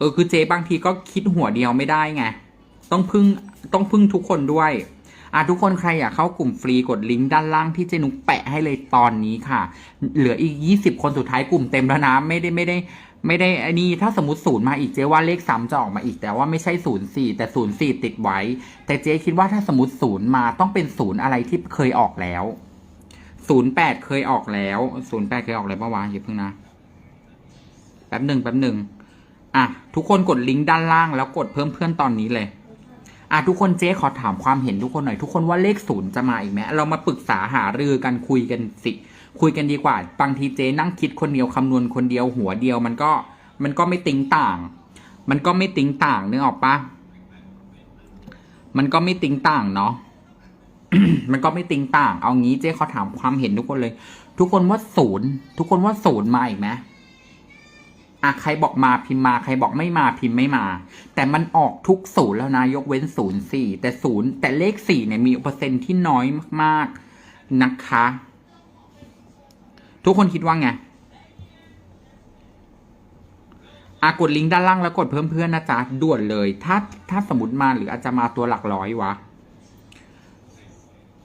เออคือเจบางทีก็คิดหัวเดียวไม่ได้ไงต้องพึ่งต้องพึ่งทุกคนด้วยอะทุกคนใครอยากเข้ากลุ่มฟรีกดลิงก์ด้านล่างที่เจนุกแปะให้เลยตอนนี้ค่ะ เหลืออีก 20 คนสุดท้ายกลุ่มเต็มแล้วนะไม่ได้ไม่ได้ ไม่ได้อันนี้ถ้าสมมติศูนย์มาอีกเจ๊ว่าเลขซ้ำจะออกมาอีกแต่ว่าไม่ใช่ศูนย์สี่แต่ศูนย์สี่ติดไว้ แต่เจ๊คิดว่าถ้าสมมติศูนย์มาต้องเป็นศูนย์อะไรที่เคยออกแล้วศูนย์แปดเคยออกแล้วศูนย์แปดเคยออกแล้วปะวะอย่าเพิ่งนะแป๊บหนึ่งแป๊บหนึ่ง อะทุกคนกดลิงก์ด้านล่างแล้วกดเพิ่มเพื่อนตอนนี้เลยอะทุกคนเจ๊ขอถามความเห็นทุกคนหน่อยทุกคนว่าเลขศูนย์จะมาอีกไหมเรามาปรึกษาหารือกันคุยกันสิ คุยกันดีกว่า บางทีเจ๊นั่งคิดคนเดียวคำนวณคนเดียวหัวเดียวมันก็มันก็ไม่ติงต่าง มันก็ไม่ติงต่างนึกออกปะมันก็ไม่ติงต่างเนาะมันก็ไม่ติงต่าง เอางี้เจ๊ขอถามความเห็นทุกคนเลย ทุกคนว่าศูนย์ทุกคนว่าศูนย์มาอีกไหม อะใครบอกมาพิมพ์มา ใครบอกไม่มาพิมพ์ไม่มา แต่มันออกทุกศูนย์แล้วนะ ยกเว้นศูนย์สี่แต่ศูนย์แต่เลขสี่เนี่ยมีเปอร์เซ็นต์ที่น้อยมากๆนะคะ ทุกคนคิดว่าไงอะกดลิงก์ด้านล่างแล้วกดเพิ่มเพื่อนนะจ๊ะด่วนเลย ถ้าถ้าสมมติมาหรืออาจจะมาตัวหลักร้อยวะ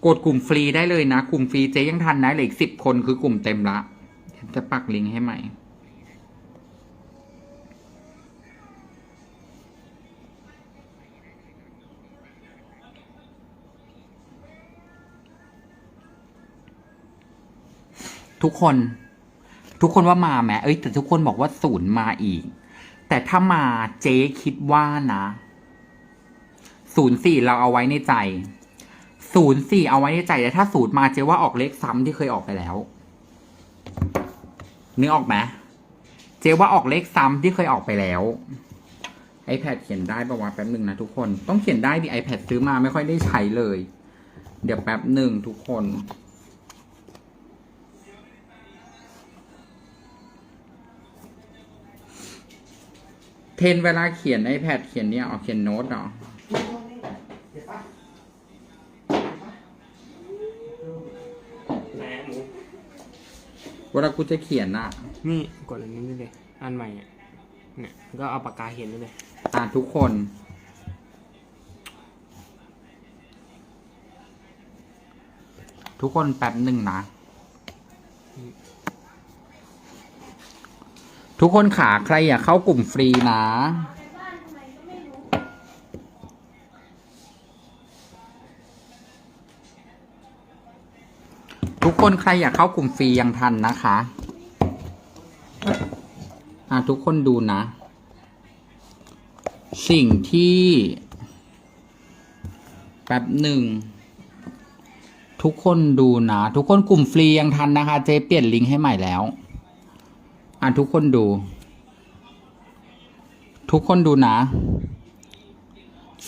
กดกลุ่มฟรีได้เลยนะ กลุ่มฟรีเจ๊ยังทันนะเหลืออีกสิบคนคือกลุ่มเต็มละจะปักลิงก์ให้ใหม่ ทุกคน ทุกคนว่ามาไหมเอ้ยแต่ทุกคนบอกว่าศูนย์มาอีก แต่ถ้ามาเจ๊คิดว่านะศูนย์สี่เราเอาไว้ในใจศูนย์สี่เอาไว้ในใจแต่ถ้าศูนย์มาเจ๊ว่าออกเลขซ้ำที่เคยออกไปแล้วนึกออกไหมเจ๊ว่าออกเลขซ้ำที่เคยออกไปแล้ว iPad เขียนได้ประวัติแป๊บหนึ่งนะทุกคน ต้องเขียนได้ดิ iPad ซื้อมาไม่ค่อยได้ใช้เลย เดี๋ยวแป๊บหนึ่งทุกคน เทนเวลาเขียน iPad เขียนเนี่ยเอาเขียนโน้ตเหรอแหมหมูเวลากูจะเขียนอะนี่กดอันนี้ได้เลย อันใหม่อะเนี่ยก็เอาปากกาเขียนได้เลย อ่านทุกคน ทุกคนแป๊บหนึ่งนะ ทุกคนขาใครอยากเข้ากลุ่มฟรีนะ ทุกคนใครอยากเข้ากลุ่มฟรียังทันนะคะ อะทุกคนดูนะ สิ่งที่แป๊บหนึ่ง ทุกคนดูนะ ทุกคนกลุ่มฟรียังทันนะคะ เจ๊เปลี่ยนลิงก์ให้ใหม่แล้ว อะทุกคนดู ทุกคนดูนะ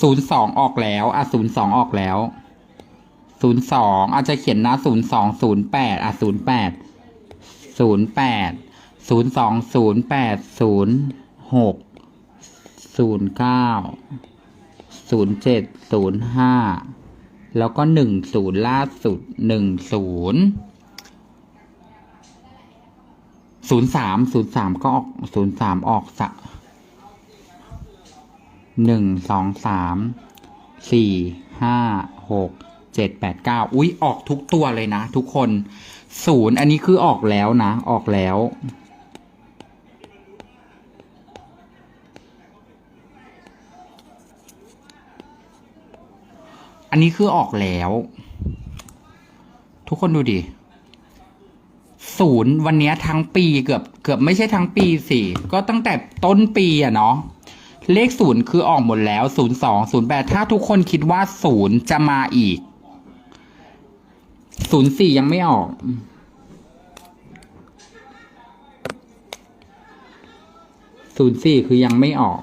ศูนย์สองออกแล้ว อะศูนย์สองออกแล้วศูนย์สองอาจจะเขียนนะศูนย์สองศูนย์แปดอะศูนย์แปดศูนย์แปดศูนย์สองศูนย์แปดศูนย์หกศูนย์เก้าศูนย์เจ็ดศูนย์ห้าแล้วก็หนึ่งศูนย์ล่าสุดหนึ่งศูนย์ ศูนย์สามศูนย์สามก็ออกศูนย์สามออกสะหนึ่งสองสามสี่ห้าหกเจ็ดแปดเก้าอุ๊ยออกทุกตัวเลยนะ ทุกคนศูนย์อันนี้คือออกแล้วนะ ออกแล้วอันนี้คือออกแล้ว ทุกคนดูดิ ศูนย์วันนี้ทั้งปีเกือบเกือบไม่ใช่ทั้งปีสิก็ตั้งแต่ต้นปีอะเนาะเลขศูนย์คือออกหมดแล้วศูนย์สองศูนย์แปดถ้าทุกคนคิดว่าศูนย์จะมาอีกศูนย์สี่ยังไม่ออก ศูนย์สี่คือยังไม่ออก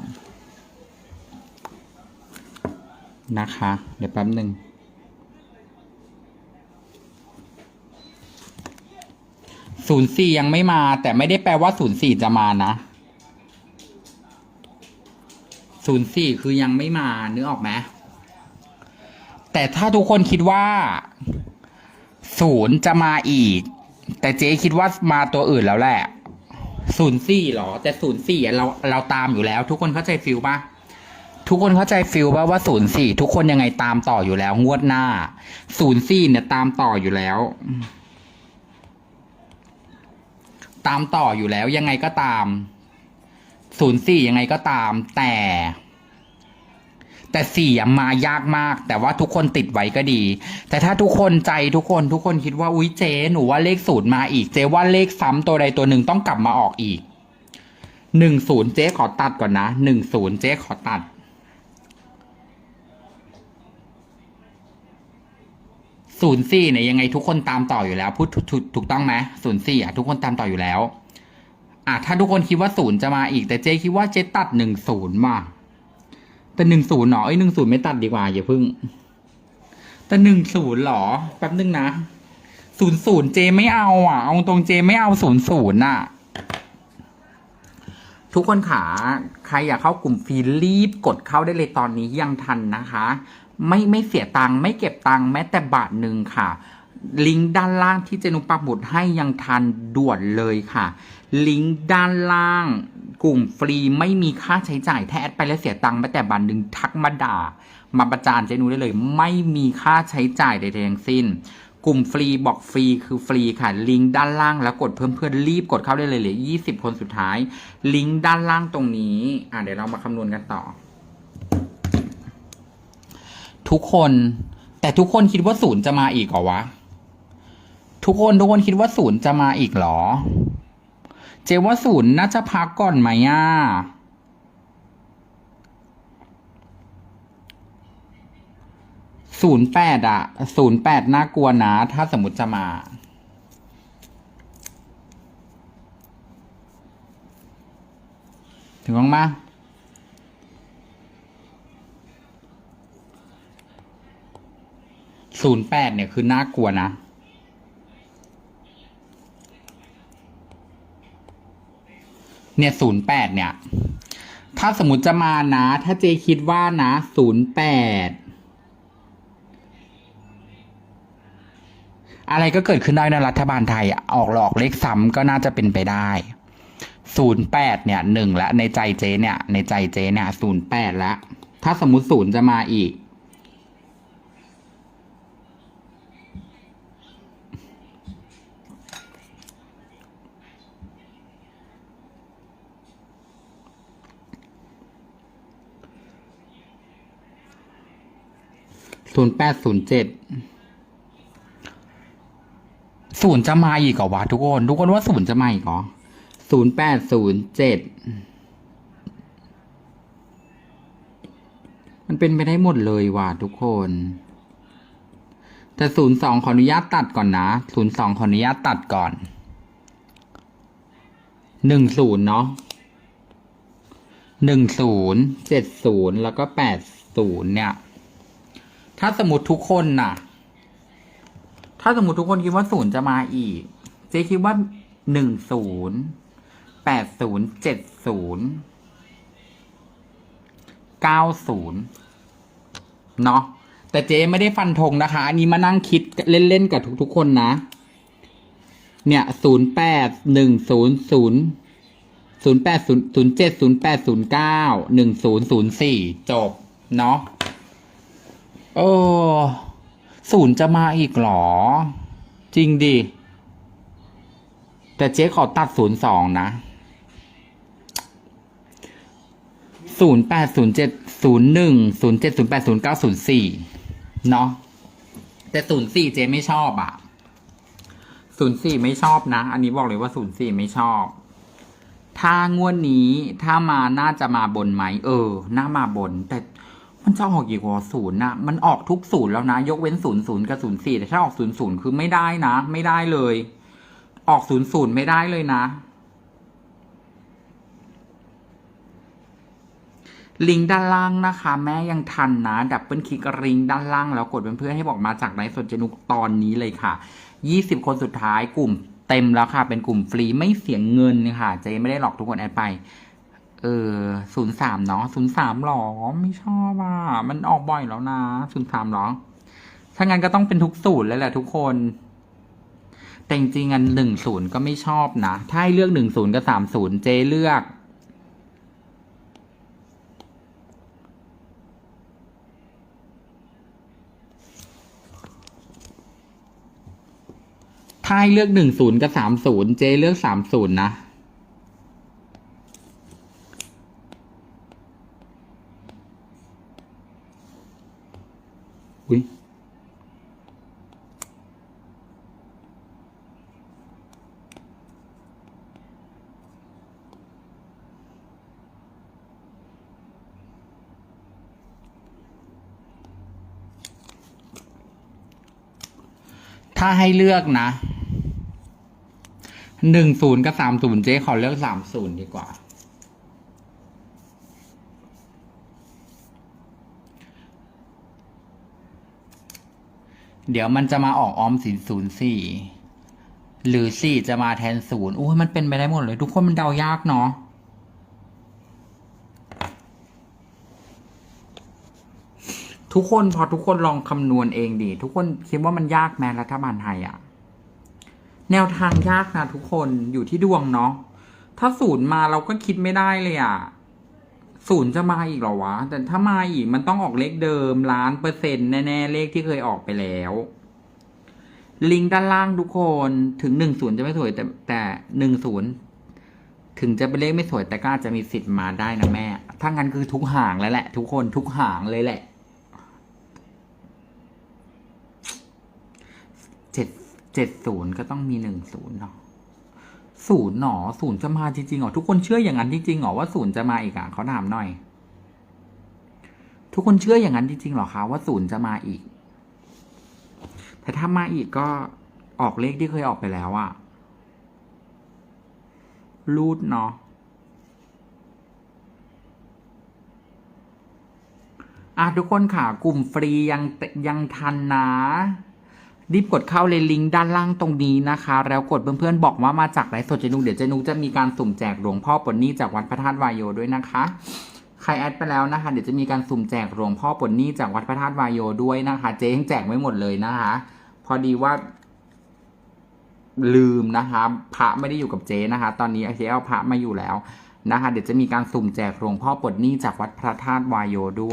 นะคะ เดี๋ยวแป๊บหนึ่ง ศูนย์สี่ยังไม่มา แต่ไม่ได้แปลว่าศูนย์สี่จะมานะศูนย์สี่คือยังไม่มานึกออกไหมแต่ถ้าทุกคนคิดว่าศูนย์จะมาอีก แต่เจ๊คิดว่ามาตัวอื่นแล้วแหละศูนย์สี่หรอ แต่ศูนย์สี่เราเราตามอยู่แล้ว ทุกคนเข้าใจฟิลปะทุกคนเข้าใจฟิลปะว่าศูนย์สี่ทุกคนยังไงตามต่ออยู่แล้ว งวดหน้าศูนย์สี่เนี่ยตามต่ออยู่แล้ว ตามต่ออยู่แล้วยังไงก็ตามศูนย์สี่ยังไงก็ตาม แต่ แต่สี่มายากมาก แต่ว่าทุกคนติดไว้ก็ดี แต่ถ้าทุกคนใจทุกคนทุกคนคิดว่าอุ๊ยเจ๊หนูว่าเลขศูนย์มาอีก เจ๊ว่าเลขซ้ำตัวใดตัวหนึ่งต้องกลับมาออกอีกหนึ่งศูนย์เจ๊ขอตัดก่อนนะหนึ่งศูนย์เจ๊ขอตัด ศูนย์สี่เนี่ยยังไงทุกคนตามต่ออยู่แล้ว พูดถูกถูกต้องไหมศูนย์สี่อะทุกคนตามต่ออยู่แล้วอะถ้าทุกคนคิดว่าศูนย์จะมาอีกแต่เจ๊คิดว่าเจ๊ตัดหนึ่งศูนย์มาแต่หนึ่งศูนย์หรอเอ้หนึ่งศูนย์ไม่ตัดดีกว่าอย่าพึ่ง แต่หนึ่งศูนย์หรอแป๊บนึงนะศูนย์ศูนย์เจไม่เอาอะ เอาตรงเจไม่เอาศูนย์ศูนย์อะ ทุกคนขาใครอยากเข้ากลุ่มฟรีรีบกดเข้าได้เลยตอนนี้ยังทันนะคะ ไม่ไม่เสียตังค์ไม่เก็บตังค์แม้แต่บาทหนึ่งค่ะ ลิงก์ด้านล่างที่เจนุปักหมุดให้ยังทันด่วนเลยค่ะ ลิงก์ด้านล่างกลุ่มฟรีไม่มีค่าใช้จ่ายถ้าแอดไปแล้วเสียตังค์แม้แต่บาทหนึ่งทักมาด่า มาประจานเจนุได้เลย ไม่มีค่าใช้จ่ายใดๆทั้งสิ้นกลุ่มฟรีบอกฟรีคือฟรีค่ะ ลิงก์ด้านล่างแล้วกดเพิ่มเพื่อนรีบกดเข้าได้เลยเหลือ 20 คนสุดท้าย ลิงก์ด้านล่างตรงนี้ อะเดี๋ยวเรามาคำนวณกันต่อ ทุกคน แต่ทุกคนคิดว่าศูนย์จะมาอีกเหรอวะ ทุกคนทุกคนคิดว่าศูนย์จะมาอีกเหรอ เจว่าศูนย์น่าจะพักก่อนไหมอะศูนย์แปดอะศูนย์แปดน่ากลัวนะ ถ้าสมมติจะมาถึงบ้างมา ศูนย์แปดเนี่ยคือน่ากลัวนะ เนี่ยศูนย์แปดเนี่ย ถ้าสมมติจะมานะ ถ้าเจคิดว่านะศูนย์แปดอะไรก็เกิดขึ้นได้นะรัฐบาลไทยอออกหลอกเลขซ้ำก็น่าจะเป็นไปได้ศูนย์แปดเนี่ยหนึ่งละในใจเจเนี่ย ในใจเจเนี่ยศูนย์แปดละถ้าสมมติศูนย์จะมาอีก ศูนย์แปดศูนย์เจ็ดศูนย์จะมาอีกเหรอวะทุกคน ทุกคนว่าศูนย์จะมาอีกเหรอศูนย์แปดศูนย์เจ็ดมันเป็นไปได้หมดเลยว่ะทุกคน แต่ศูนย์สองขออนุญาตตัดก่อนนะศูนย์สองขออนุญาตตัดก่อนหนึ่งศูนย์เนาะหนึ่งศูนย์เจ็ดศูนย์แล้วก็แปดศูนย์เนี่ย ถ้าสมมติทุกคนน่ะ ถ้าสมมติทุกคนคิดว่าศูนย์จะมาอีก เจ๊คิดว่าหนึ่งศูนย์แปดศูนย์เจ็ดศูนย์เก้าศูนย์เนาะแต่เจ๊ไม่ได้ฟันธงนะคะ อันนี้มานั่งคิดเล่น ๆ กับทุก ๆ คนนะ เนี่ยศูนย์แปดหนึ่งศูนย์ศูนย์ศูนย์แปดศูนย์ศูนย์เจ็ดศูนย์แปดศูนย์เก้าหนึ่งศูนย์ศูนย์สี่จบ เนาะ โอ้ศูนย์จะมาอีกหรอ จริงดิ แต่เจ๊ขอตัดศูนย์สองนะศูนย์แปดศูนย์เจ็ดศูนย์หนึ่งศูนย์เจ็ดศูนย์แปดศูนย์เก้าศูนย์สี่เนาะแต่ศูนย์สี่เจ๊ไม่ชอบอะศูนย์สี่ไม่ชอบนะ อันนี้บอกเลยว่าศูนย์สี่ไม่ชอบ ถ้างวดนี้ถ้ามาน่าจะมาบนไหม เออ น่ามาบน แต่ มันจะออกกี่กว่าศูนย์นะมันออกทุกศูนย์แล้วนะ ยกเว้นศูนย์ศูนย์กับศูนย์สี่แต่ถ้าออกศูนย์ศูนย์คือไม่ได้นะ ไม่ได้เลย ออกศูนย์ศูนย์ไม่ได้เลยนะ ลิงก์ด้านล่างนะคะ แม่ยังทันนะ ดับเบิลคลิกลิงก์ด้านล่างแล้วกดเป็นเพื่อนให้บอกมาจากไลฟ์สดเจนุกตอนนี้เลยค่ะ 20 คนสุดท้ายกลุ่มเต็มแล้วค่ะ เป็นกลุ่มฟรีไม่เสียเงินค่ะเจไม่ได้หลอกทุกคนแอดไป เออศูนย์สามเนาะศูนย์สามหรอ ไม่ชอบอะ มันออกบ่อยแล้วนะศูนย์สามหรอ ถ้างั้นก็ต้องเป็นทุกสูตรเลยแหละทุกคน แต่จริงๆอันหนึ่งศูนย์ก็ไม่ชอบนะ ถ้าให้เลือกหนึ่งศูนย์กับสามศูนย์เจเลือก ถ้าให้เลือกหนึ่งศูนย์กับสามศูนย์เจเลือกสามศูนย์นะ ถ้าให้เลือกนะหนึ่งศูนย์กับสามศูนย์เจ๊ขอเลือกสามศูนย์ดีกว่า เดี๋ยวมันจะมาออกออมสินศูนย์สี่หรือสี่จะมาแทนศูนย์อุ้ยมันเป็นไปได้หมดเลย ทุกคนมันเดายากเนาะ ทุกคนพอทุกคนลองคำนวณเองดิทุกคนคิดว่ามันยากแม้รัฐบาลไทยอะแนวทางยากนะทุกคนอยู่ที่ดวงเนาะถ้าศูนย์มาเราก็คิดไม่ได้เลยอะศูนย์จะมาอีกหรอวะ แต่ถ้ามาอีกมันต้องออกเลขเดิมล้านเปอร์เซ็นต์แน่ๆเลขที่เคยออกไปแล้ว ลิงก์ด้านล่างทุกคนถึงหนึ่งศูนย์จะไม่สวย แต่แต่หนึ่งศูนย์ถึงจะเป็นเลขไม่สวยแต่ก็อาจจะมีสิทธิ์มาได้นะแม่ ถ้างั้นคือทุกห่างแล้วแหละ ทุกคนทุกห่างเลยแหละ เจ็ด เจ็ดศูนย์ก็ต้องมีหนึ่งศูนย์เนาะศูนย์หนอศูนย์จะมาจริงๆเหรอทุกคนเชื่ออย่างนั้นจริงๆเหรอว่าศูนย์จะมาอีกอะเขาถามหน่อย ทุกคนเชื่ออย่างนั้นจริงๆเหรอคะว่าศูนย์จะมาอีก แต่ถ้ามาอีกก็ออกเลขที่เคยออกไปแล้วอะรูดเนาะอะทุกคนค่ะ กลุ่มฟรียังยังทันนะ รีบกดเข้าเลยลิงก์ด้านล่างตรงนี้นะคะ แล้วกดเพื่อนๆบอกว่ามาจากไลฟ์สดเจนุกเดี๋ยวเจนุกจะมีการสุ่มแจกหลวงพ่อปลดหนี้จากวัดพระธาตุวายโยด้วยนะคะ ใครแอดไปแล้วนะคะ เดี๋ยวจะมีการสุ่มแจกหลวงพ่อปลดหนี้จากวัดพระธาตุวายโยด้วยนะคะเจ๊ยังแจกไม่หมดเลยนะคะ พอดีว่าลืมนะคะพระไม่ได้อยู่กับเจ๊นะคะ ตอนนี้เจ๊เอาพระมาอยู่แล้วนะคะ เดี๋ยวจะมีการสุ่มแจกหลวงพ่อปลดหนี้จากวัดพระธาตุวายโยด้วย